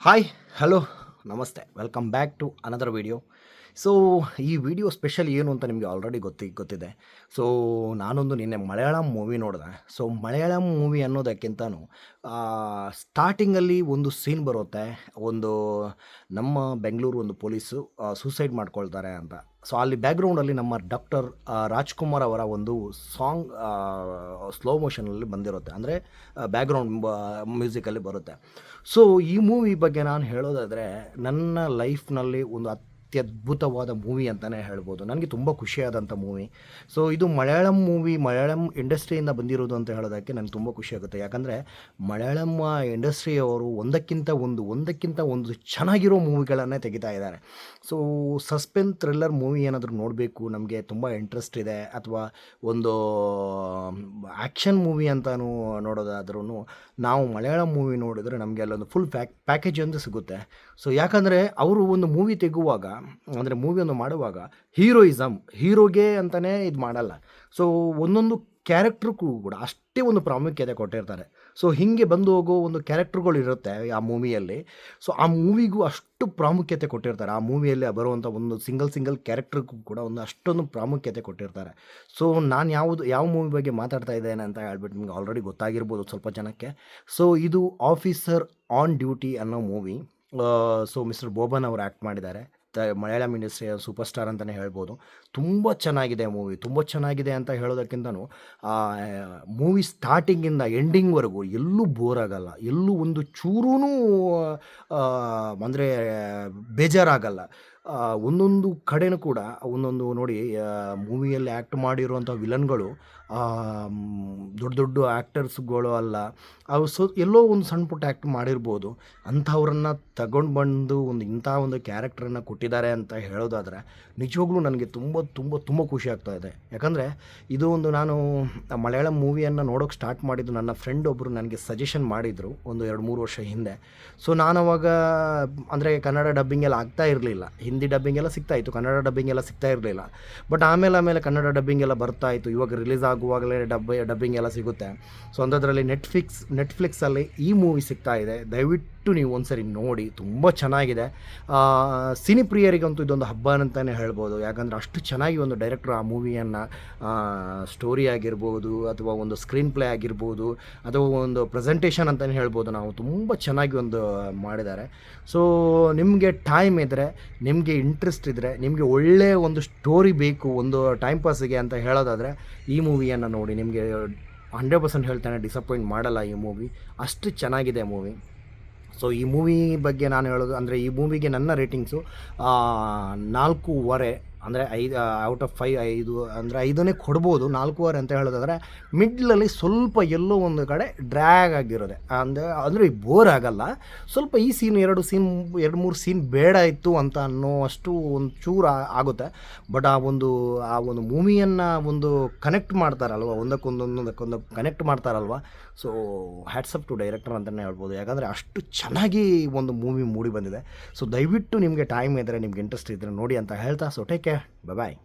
hi hello namaste welcome back to another video So ಈ video special ಏನು ಅಂತ ನಿಮಗೆ ಆಲ್ರೆಡಿ ಗೊತ್ತಿ, ಗೊತ್ತಿದೆ. ಸೊ ನಾನೊಂದು ನಿನ್ನೆ ಮಲಯಾಳಂ ಮೂವಿ ನೋಡಿದೆ. ಸೊ ಮಲಯಾಳಂ ಮೂವಿ ಅನ್ನೋದಕ್ಕಿಂತನೂ ಸ್ಟಾರ್ಟಿಂಗಲ್ಲಿ ಒಂದು ಸೀನ್ ಬರುತ್ತೆ. ಒಂದು, ನಮ್ಮ ಬೆಂಗಳೂರು ಒಂದು ಪೊಲೀಸು ಸೂಸೈಡ್ ಮಾಡ್ಕೊಳ್ತಾರೆ ಅಂತ. ಸೊ ಅಲ್ಲಿ ಬ್ಯಾಕ್ಗ್ರೌಂಡಲ್ಲಿ ನಮ್ಮ ಡಾಕ್ಟರ್ ರಾಜ್ಕುಮಾರ್ ಅವರ ಒಂದು ಸಾಂಗ್ ಸ್ಲೋ ಮೋಷನಲ್ಲಿ ಬಂದಿರುತ್ತೆ. ಅಂದರೆ ಬ್ಯಾಕ್ಗ್ರೌಂಡ್ ಮ್ಯೂಸಿಕಲ್ಲಿ ಬರುತ್ತೆ. ಸೊ ಈ ಮೂವಿ ಬಗ್ಗೆ ನಾನು ಹೇಳೋದಾದರೆ, ನನ್ನ ಲೈಫ್ನಲ್ಲಿ ಒಂದು ಅತ್ಯದ್ಭುತವಾದ ಮೂವಿ ಅಂತಲೇ ಹೇಳ್ಬೋದು. ನನಗೆ ತುಂಬ ಖುಷಿಯಾದಂಥ ಮೂವಿ. ಸೊ ಇದು ಮಲಯಾಳಂ ಮೂವಿ, ಮಲಯಾಳಂ ಇಂಡಸ್ಟ್ರಿಯಿಂದ ಬಂದಿರೋದು ಅಂತ ಹೇಳೋದಕ್ಕೆ ನನಗೆ ತುಂಬ ಖುಷಿಯಾಗುತ್ತೆ. ಯಾಕಂದರೆ ಮಲಯಾಳಂ ಇಂಡಸ್ಟ್ರಿಯವರು ಒಂದಕ್ಕಿಂತ ಒಂದು ಒಂದಕ್ಕಿಂತ ಒಂದು ಚೆನ್ನಾಗಿರೋ ಮೂವಿಗಳನ್ನೇ ತೆಗಿತಾ ಇದ್ದಾರೆ. ಸೊ ಸಸ್ಪೆನ್ಸ್ ಥ್ರಿಲ್ಲರ್ ಮೂವಿ ಏನಾದರೂ ನೋಡಬೇಕು, ನಮಗೆ ತುಂಬ ಇಂಟ್ರೆಸ್ಟ್ ಇದೆ. ಅಥವಾ ಒಂದು ಆ್ಯಕ್ಷನ್ ಮೂವಿ ಅಂತಲೂ ನೋಡೋದಾದ್ರೂ ನಾವು ಮಲಯಾಳಂ ಮೂವಿ ನೋಡಿದರೆ ನಮಗೆ ಅಲ್ಲೊಂದು ಫುಲ್ ಪ್ಯಾಕ್, ಪ್ಯಾಕೇಜ್ ಅಂತ ಸಿಗುತ್ತೆ. ಸೊ ಯಾಕಂದರೆ ಅವರು ಒಂದು ಮೂವಿ ತೆಗುವಾಗ ಅಂದರೆ ಮೂವಿಯನ್ನು ಮಾಡುವಾಗ ಹೀರೋಯಿಸಮ್ ಹೀರೋಗೆ ಅಂತಲೇ ಇದು ಮಾಡಲ್ಲ. ಸೊ ಒಂದೊಂದು ಕ್ಯಾರೆಕ್ಟ್ರಿಗೂ ಕೂಡ ಅಷ್ಟೇ ಒಂದು ಪ್ರಾಮುಖ್ಯತೆ ಕೊಟ್ಟಿರ್ತಾರೆ. ಸೊ ಹೀಗೆ ಬಂದು ಹೋಗೋ ಒಂದು ಕ್ಯಾರೆಕ್ಟ್ರುಗಳು ಇರುತ್ತೆ ಆ ಮೂವಿಯಲ್ಲಿ. ಸೊ ಆ ಮೂವಿಗೂ ಅಷ್ಟು ಪ್ರಾಮುಖ್ಯತೆ ಕೊಟ್ಟಿರ್ತಾರೆ. ಆ ಮೂವಿಯಲ್ಲಿ ಬರುವಂಥ ಒಂದು ಸಿಂಗಲ್ ಸಿಂಗಲ್ ಕ್ಯಾರೆಕ್ಟ್ರಿಗೂ ಕೂಡ ಒಂದು ಅಷ್ಟೊಂದು ಪ್ರಾಮುಖ್ಯತೆ ಕೊಟ್ಟಿರ್ತಾರೆ. ಸೊ ನಾನು ಯಾವುದು, ಯಾವ ಮೂವಿ ಬಗ್ಗೆ ಮಾತಾಡ್ತಾ ಇದ್ದೇನೆ ಅಂತ ಹೇಳ್ಬಿಟ್ಟು ನಿಮ್ಗೆ ಆಲ್ರೆಡಿ ಗೊತ್ತಾಗಿರ್ಬೋದು ಸ್ವಲ್ಪ ಜನಕ್ಕೆ. ಸೊ ಇದು ಆಫೀಸರ್ ಆನ್ ಡ್ಯೂಟಿ ಅನ್ನೋ ಮೂವಿ. ಸೊ ಮಿಸ್ಟರ್ ಬೋಬನ್ ಅವರು ಆ್ಯಕ್ಟ್ ಮಾಡಿದ್ದಾರೆ. ತ ಮಲಯಾಳಂ ಇಂಡಸ್ಟ್ರಿಯ ಸೂಪರ್ ಸ್ಟಾರ್ ಅಂತಲೇ ಹೇಳ್ಬೋದು. ತುಂಬ ಚೆನ್ನಾಗಿದೆ ಮೂವಿ ತುಂಬ ಚೆನ್ನಾಗಿದೆ ಅಂತ ಹೇಳೋದಕ್ಕಿಂತನೂ ಮೂವಿ ಸ್ಟಾರ್ಟಿಂಗಿಂದ ಎಂಡಿಂಗ್ವರೆಗೂ ಎಲ್ಲೂ ಬೋರ್ ಆಗಲ್ಲ. ಎಲ್ಲೂ ಒಂದು ಚೂರೂ ಅಂದರೆ ಬೇಜಾರಾಗಲ್ಲ. ಒಂದೊಂದು ಕಡೆನೂ ಕೂಡ ಒಂದೊಂದು ನೋಡಿ ಮೂವಿಯಲ್ಲಿ ಆ್ಯಕ್ಟ್ ಮಾಡಿರುವಂಥ ವಿಲನ್ಗಳು ದೊಡ್ಡ ದೊಡ್ಡ ಆ್ಯಕ್ಟರ್ಸ್ಗಳು ಅಲ್ಲ, ಅವು ಸೊ, ಎಲ್ಲೋ ಒಂದು ಸಣ್ಣ ಪುಟ್ಟ ಆ್ಯಕ್ಟ್ ಮಾಡಿರ್ಬೋದು. ಅಂಥವ್ರನ್ನ ತಗೊಂಡು ಬಂದು ಒಂದು ಇಂಥ ಒಂದು ಕ್ಯಾರೆಕ್ಟ್ರನ್ನು ಕೊಟ್ಟಿದ್ದಾರೆ ಅಂತ ಹೇಳೋದಾದರೆ, ನಿಜವಾಗ್ಲೂ ನನಗೆ ತುಂಬ ತುಂಬ ತುಂಬ ಖುಷಿ ಆಗ್ತಾ ಇದೆ. ಯಾಕಂದರೆ, ಇದು ಒಂದು ನಾನು ಮಲಯಾಳಂ ಮೂವಿಯನ್ನು ನೋಡೋಕೆ ಸ್ಟಾರ್ಟ್ ಮಾಡಿದ್ದು ನನ್ನ ಫ್ರೆಂಡ್ ಒಬ್ಬರು ನನಗೆ ಸಜೆಷನ್ ಮಾಡಿದರು ಒಂದು ಎರಡು ಮೂರು ವರ್ಷ ಹಿಂದೆ. ಸೊ ನಾನು ಅವಾಗ ಅಂದರೆ ಕನ್ನಡ ಡಬ್ಬಿಂಗ್ ಎಲ್ಲ ಆಗ್ತಾ ಇರಲಿಲ್ಲ. ಹಿಂದಿ ಡಬ್ಬಿಂಗ್ ಎಲ್ಲ ಸಿಗ್ತಾ ಇತ್ತು. ಕನ್ನಡ ಡಬ್ಬಿಂಗ್ ಎಲ್ಲ ಸಿಗ್ತಾ ಇರಲಿಲ್ಲ. ಬಟ್ ಆಮೇಲೆ ಆಮೇಲೆ ಕನ್ನಡ ಡಬ್ಬಿಂಗ್ ಎಲ್ಲ ಬರ್ತಾ ಇತ್ತು. ಇವಾಗ ರಿಲೀಸ್ ಆಗುವಾಗಲೇ ಡಬ್ಬ ಡಬ್ಬಿಂಗ್ ಎಲ್ಲ ಸಿಗುತ್ತೆ. ಸೊ ಅಂಥದ್ರಲ್ಲಿ ನೆಟ್ಫ್ಲಿಕ್ಸ್ ನೆಟ್ಫ್ಲಿಕ್ಸಲ್ಲಿ ಈ ಮೂವಿ ಸಿಗ್ತಾ ಇದೆ. ದಯವಿಟ್ಟು ನೀವು ಒಂದ್ಸರಿ ನೋಡಿ, ತುಂಬ ಚೆನ್ನಾಗಿದೆ. ಸಿನಿಪ್ರಿಯರಿಗಂತೂ ಸಿನಿ ಪ್ರಿಯರಿಗಂತೂ ಇದೊಂದು ಹಬ್ಬ ಅಂತಲೇ ಹೇಳ್ಬೋದು. ಯಾಕಂದರೆ ಅಷ್ಟು ಚೆನ್ನಾಗಿ ಒಂದು ಡೈರೆಕ್ಟ್ರ್ ಆ ಮೂವಿಯನ್ನು ಸ್ಟೋರಿ ಆಗಿರ್ಬೋದು, ಅಥವಾ ಒಂದು ಸ್ಕ್ರೀನ್ ಪ್ಲೇ ಆಗಿರ್ಬೋದು, ಅಥವಾ ಒಂದು ಪ್ರೆಸೆಂಟೇಷನ್ ಅಂತಲೇ ಹೇಳ್ಬೋದು. ನಾವು ತುಂಬ ಚೆನ್ನಾಗಿ ಒಂದು ಮಾಡಿದ್ದಾರೆ. ಸೊ ನಿಮಗೆ ಟೈಮ್ ಇದ್ದರೆ ನಿಮಗೆ ಇಂಟ್ರೆಸ್ಟ್ ಇದ್ದರೆ ನಿಮಗೆ ಒಳ್ಳೆಯ ಒಂದು ಸ್ಟೋರಿ ಬೇಕು, ಒಂದು ಟೈಮ್ ಪಾಸಿಗೆ ಅಂತ ಹೇಳೋದಾದರೆ, ಈ ಮೂವಿಯನ್ನು ನೋಡಿ. ನಿಮಗೆ ಹಂಡ್ರೆಡ್ ಪರ್ಸೆಂಟ್ ಹೇಳ್ತಾನೆ ಡಿಸಪಾಯಿಂಟ್ ಮಾಡಲ್ಲ ಈ ಮೂವಿ ಅಷ್ಟು ಚೆನ್ನಾಗಿದೆ ಮೂವಿ ಸೊ ಈ ಮೂವಿ ಬಗ್ಗೆ ನಾನು ಹೇಳೋದು ಅಂದರೆ ಈ ಮೂವಿಗೆ ನನ್ನ ರೇಟಿಂಗ್ಸು ನಾಲ್ಕೂವರೆ ಅಂದರೆ ಐದು ಔಟ್ ಆಫ್ ಫೈವ್ ಐದು, ಅಂದರೆ ಐದನೇ ಕೊಡ್ಬೋದು, ನಾಲ್ಕೂವರೆ ಅಂತ ಹೇಳೋದಾದರೆ ಮಿಡ್ಲಲ್ಲಿ ಸ್ವಲ್ಪ ಎಲ್ಲೋ ಒಂದು ಕಡೆ ಡ್ರ್ಯಾಗ್ ಆಗಿರೋದೆ. ಅಂದರೆ ಅಂದರೆ ಬೋರ್ ಆಗಲ್ಲ. ಸ್ವಲ್ಪ ಈ ಸೀನ್ ಎರಡು ಸೀನ್ ಎರಡು ಮೂರು ಸೀನ್ ಬೇಡ ಇತ್ತು ಅಂತ ಅನ್ನೋ ಅಷ್ಟು ಒಂದು ಚೂರು ಆಗುತ್ತೆ. ಬಟ್ ಆ ಒಂದು ಆ ಒಂದು ಮೂವಿಯನ್ನು ಒಂದು ಕನೆಕ್ಟ್ ಮಾಡ್ತಾರಲ್ವ? ಒಂದಕ್ಕೊಂದೊಂದಕ್ಕೊಂದು connect ಮಾಡ್ತಾರಲ್ವ? So hats off to director ಅಂತಲೇ ಹೇಳ್ಬೋದು. ಯಾಕಂದರೆ ಅಷ್ಟು ಚೆನ್ನಾಗಿ ಒಂದು ಮೂವಿ ಮೂಡಿ ಬಂದಿದೆ. ಸೊ ದಯವಿಟ್ಟು ನಿಮಗೆ ಟೈಮ್ ಇದ್ದರೆ ನಿಮ್ಗೆ ಇಂಟ್ರೆಸ್ಟ್ ಇದ್ದರೆ ನೋಡಿ ಅಂತ ಹೇಳ್ತಾ. So take care Bye bye.